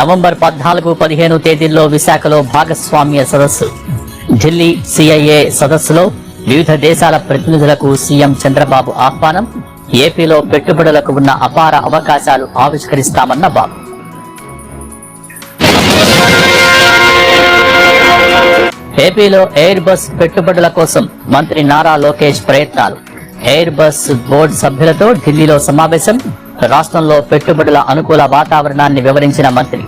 November పద్నాలుగు పదిహేను తేదీల్లో విశాఖలో భాగస్వామ్య సదస్సు. ఢిల్లీ సిఐఏ సదస్సులో వివిధ దేశాల ప్రతినిధులకు సీఎం చంద్రబాబు ఆహ్వానం ఏపీలో పెట్టుబడులకు ఉన్న అపార అవకాశాలు ఆవిష్కరిస్తామన్న బాబు. ఏపీలో ఎయిర్ బస్ పెట్టుబడుల కోసం మంత్రి నారా లోకేష్ ప్రయత్నాలు. ఎయిర్ బస్ బోర్డు సభ్యులతో ఢిల్లీలో సమావేశం. రాష్ట్రంలో పెట్టుబడుల అనుకూల వాతావరణాన్ని వివరించిన మంత్రి.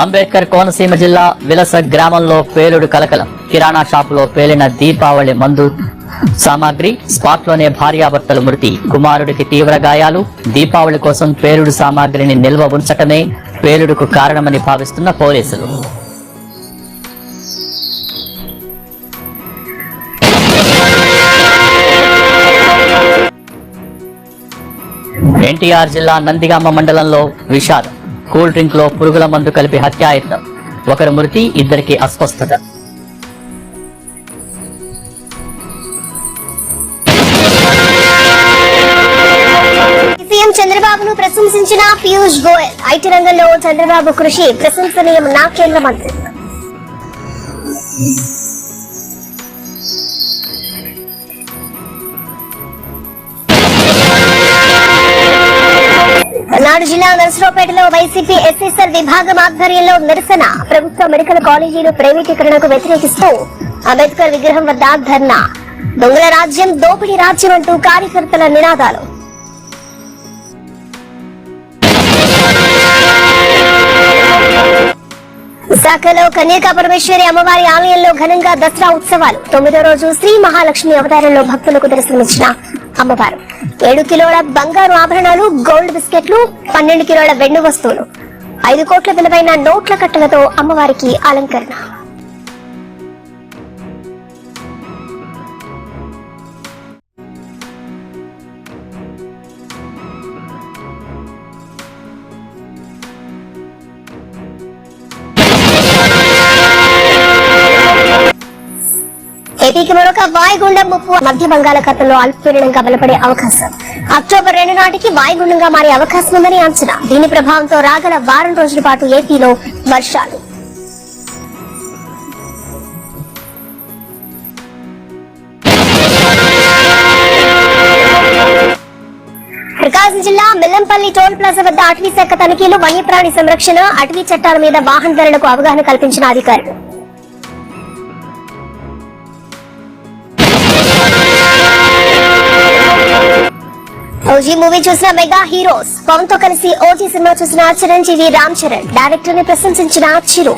అంబేద్కర్ కోనసీమ జిల్లా విలస గ్రామంలో పేలుడు కలకలం. కిరాణా షాపులో పేలిన దీపావళి మందు సామాగ్రి స్పాట్లోనే భార్యాభర్తలు మృతి. కుమారుడికి తీవ్ర గాయాలు. దీపావళి కోసం పేలుడు సామాగ్రిని నిల్వ ఉంచటమే పేలుడుకు కారణమని భావిస్తున్న పోలీసులు. ఎన్టీఆర్ జిల్లా నందిగామ మండలంలో విషాదం. కూల్ డ్రింక్లో పురుగుల మందు కలిపి హత్యాయత్నం ఒకరు మృతి ఇద్దరికి అస్వస్థత. సీఎం చంద్రబాబును ప్రశంసించిన పీయూష్ గోయల్. ఐటీ రంగంలో చంద్రబాబు కృషి ప్రశంసనీయం నా కేంద్ర మంత్రి. పల్నాడు జిల్లా నర్సరావుపేటలో వైసీపీ ఎస్ఎస్ఆర్ విభాగం ఆధ్వర్యంలో నిరసన. ప్రభుత్వ మెడికల్ కాలేజీలు ప్రైవేటీకరణకు వ్యతిరేకిస్తూ అంబేద్కర్ విగ్రహం వద్ద ధర్నా దొంగల రాజ్యం దోపిడీ రాజ్యం అంటూ కార్యకర్తల నినాదాలు. విశాఖలో కన్యకా పరమేశ్వరి అమ్మవారి ఆలయంలో ఘనంగా దసరా ఉత్సవాలు. తొమ్మిదో రోజు శ్రీ మహాలక్ష్మి అవతారంలో భక్తులకు దర్శనమిచ్చిన అమ్మవారు. ఏడు కిలోల బంగారు ఆభరణాలు గోల్డ్ బిస్కెట్లు పన్నెండు కిలోల వెండి వస్తువులు. ఐదు కోట్ల విలువైన నోట్ల కట్టలతో అమ్మవారికి అలంకరణ. ఏపీకి మరొక వాయుగుండం ముప్పు. మధ్య బంగాళాఖాతంలో అల్పపీడనంగా బలపడే అవకాశం. అక్టోబర్ రెండు నాటికి వాయుగుండంగా మారే అవకాశం ఉందని అంచనా. దీని ప్రభావంతో రాగల వారం రోజుల పాటు ఏపీలో వర్షాలు. ప్రకాశం జిల్లా మిల్లంపల్లి టోల్ ప్లాజా వద్ద అటవీ శాఖ తనిఖీలు వన్యప్రాణి సంరక్షణ అటవీ చట్టాల మీద వాహనదారులకు అవగాహన కల్పించిన అధికారులు. ఓజీ మూవీ చూసిన మెగా హీరోస్ పవన్తో కలిసి ఓజీ సినిమా చూసిన చిరంజీవి రామ్ చరణ్ డైరెక్టర్ని ప్రశంసించిన చిరు.